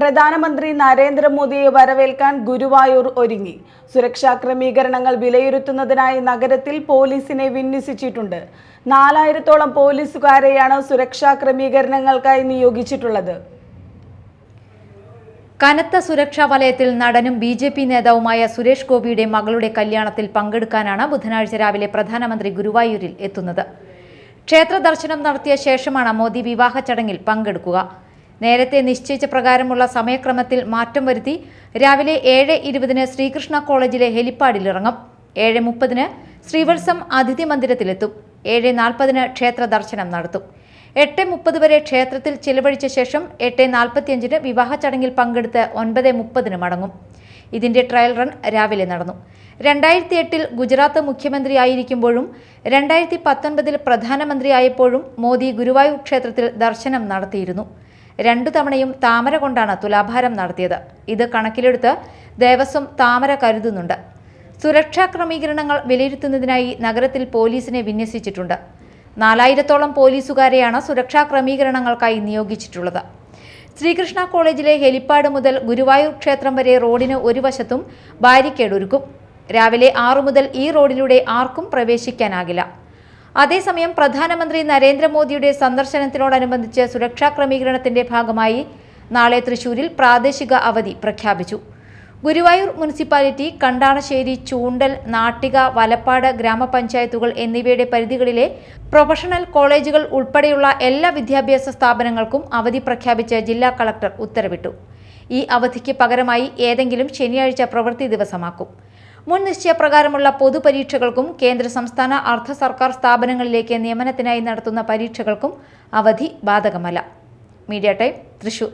പ്രധാനമന്ത്രി നരേന്ദ്രമോദിയെ വരവേൽക്കാൻ ഗുരുവായൂർ ഒരുങ്ങി. സുരക്ഷാ ക്രമീകരണങ്ങൾ വിലയിരുത്തുന്നതിനായി നഗരത്തിൽ പോലീസിനെ വിന്യസിച്ചിട്ടുണ്ട്. നാലായിരത്തോളം പോലീസുകാരെയാണ് സുരക്ഷാ ക്രമീകരണങ്ങൾക്കായി നിയോഗിച്ചിട്ടുള്ളത്. കനത്ത സുരക്ഷാ വലയത്തിൽ നടനും ബി ജെ പി നേതാവുമായ സുരേഷ് ഗോപിയുടെ മകളുടെ കല്യാണത്തിൽ പങ്കെടുക്കാനാണ് ബുധനാഴ്ച രാവിലെ പ്രധാനമന്ത്രി ഗുരുവായൂരിൽ എത്തുന്നത്. ക്ഷേത്ര ദർശനം നടത്തിയ ശേഷമാണ് മോദി വിവാഹ ചടങ്ങിൽ പങ്കെടുക്കുക. നേരത്തെ നിശ്ചയിച്ച പ്രകാരമുള്ള സമയക്രമത്തിൽ മാറ്റം വരുത്തി രാവിലെ ഏഴ് ഇരുപതിന് ശ്രീകൃഷ്ണ കോളേജിലെ ഹെലിപ്പാഡിലിറങ്ങും. ഏഴ് മുപ്പതിന് ശ്രീവത്സം അതിഥി മന്ദിരത്തിലെത്തും. ഏഴ് നാൽപ്പതിന് ക്ഷേത്ര ദർശനം നടത്തും. എട്ട് മുപ്പത് വരെ ക്ഷേത്രത്തിൽ ചിലവഴിച്ച ശേഷം എട്ട് നാൽപ്പത്തിയഞ്ചിന് വിവാഹ ചടങ്ങിൽ പങ്കെടുത്ത് ഒൻപത് മുപ്പതിന് മടങ്ങും. ഇതിന്റെ ട്രയൽ റൺ രാവിലെ നടന്നു. രണ്ടായിരത്തി എട്ടിൽ ഗുജറാത്ത് മുഖ്യമന്ത്രിയായിരിക്കുമ്പോഴും രണ്ടായിരത്തി പത്തൊൻപതിൽ പ്രധാനമന്ത്രിയായപ്പോഴും മോദി ഗുരുവായൂർ ക്ഷേത്രത്തിൽ ദർശനം നടത്തിയിരുന്നു. രണ്ടു തവണയും താമര കൊണ്ടാണ് തുലാഭാരം നടത്തിയത്. ഇത് കണക്കിലെടുത്ത് ദേവസ്വം താമര കരുതുന്നുണ്ട്. സുരക്ഷാ ക്രമീകരണങ്ങൾ വിലയിരുത്തുന്നതിനായി നഗരത്തിൽ പോലീസിനെ വിന്യസിച്ചിട്ടുണ്ട്. നാലായിരത്തോളം പോലീസുകാരെയാണ് സുരക്ഷാ ക്രമീകരണങ്ങൾക്കായി നിയോഗിച്ചിട്ടുള്ളത്. ശ്രീകൃഷ്ണ കോളേജിലെ ഹെലിപ്പാഡ് മുതൽ ഗുരുവായൂർ ക്ഷേത്രം വരെ റോഡിന് ഒരു വശത്തും ബാരിക്കേഡ് ഒരുക്കും രാവിലെ ആറു മുതൽ ഈ റോഡിലൂടെ ആർക്കും പ്രവേശിക്കാനാകില്ല. അതേസമയം പ്രധാനമന്ത്രി നരേന്ദ്രമോദിയുടെ സന്ദർശനത്തിനോടനുബന്ധിച്ച് സുരക്ഷാ ക്രമീകരണത്തിന്റെ ഭാഗമായി നാളെ തൃശൂരിൽ പ്രാദേശിക അവധി പ്രഖ്യാപിച്ചു. ഗുരുവായൂർ മുനിസിപ്പാലിറ്റി കണ്ടാണശ്ശേരി ചൂണ്ടൽ നാട്ടിക വലപ്പാട് ഗ്രാമപഞ്ചായത്തുകൾ എന്നിവയുടെ പരിധികളിലെ പ്രൊഫഷണൽ കോളേജുകൾ ഉൾപ്പെടെയുള്ള എല്ലാ വിദ്യാഭ്യാസ സ്ഥാപനങ്ങൾക്കും അവധി പ്രഖ്യാപിച്ച് ജില്ലാ കളക്ടർ ഉത്തരവിട്ടു. ഈ അവധിക്ക് പകരമായി ഏതെങ്കിലും ശനിയാഴ്ച പ്രവൃത്തി ദിവസമാക്കും. മുൻ നിശ്ചയപ്രകാരമുള്ള പൊതുപരീക്ഷകൾക്കും കേന്ദ്ര സംസ്ഥാന അർദ്ധ സർക്കാർ സ്ഥാപനങ്ങളിലേക്ക് നിയമനത്തിനായി നടത്തുന്ന പരീക്ഷകൾക്കും അവധി ബാധകമല്ല. Media time Thrissur.